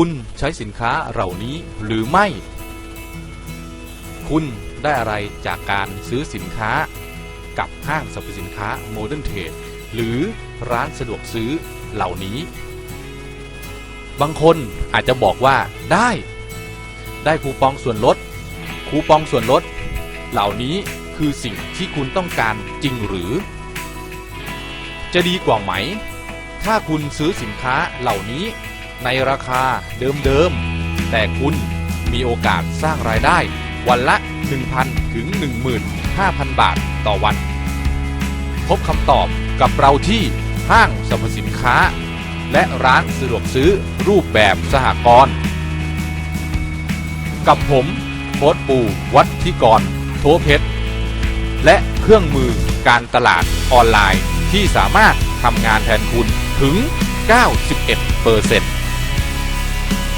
คุณใช้สินค้าเหล่านี้หรือไม่ คุณได้อะไรจากการซื้อสินค้า กับห้างสรรพสินค้าโมเดิร์นเทรดหรือร้านสะดวกซื้อเหล่านี้ บางคนอาจจะบอกว่าได้ ได้คูปองส่วนลด คูปองส่วนลด เหล่านี้คือสิ่งที่คุณต้องการจริงหรือ จะดีกว่าไหม ถ้าคุณซื้อสินค้าเหล่านี้ ในราคาเดิมๆ แต่คุณมีโอกาสสร้างรายได้ วันละ 1,000 ถึง 15,000 บาทต่อวัน พบคำตอบกับเราที่ห้างสรรพสินค้า และร้านสะดวกซื้อรูปแบบสหกรณ์กับผมโค้ดปูวัดที่กรโทเพชร และเครื่องมือการตลาดออนไลน์ที่สามารถทำงานแทนคุณถึง 91%เปอร์เซ็นต์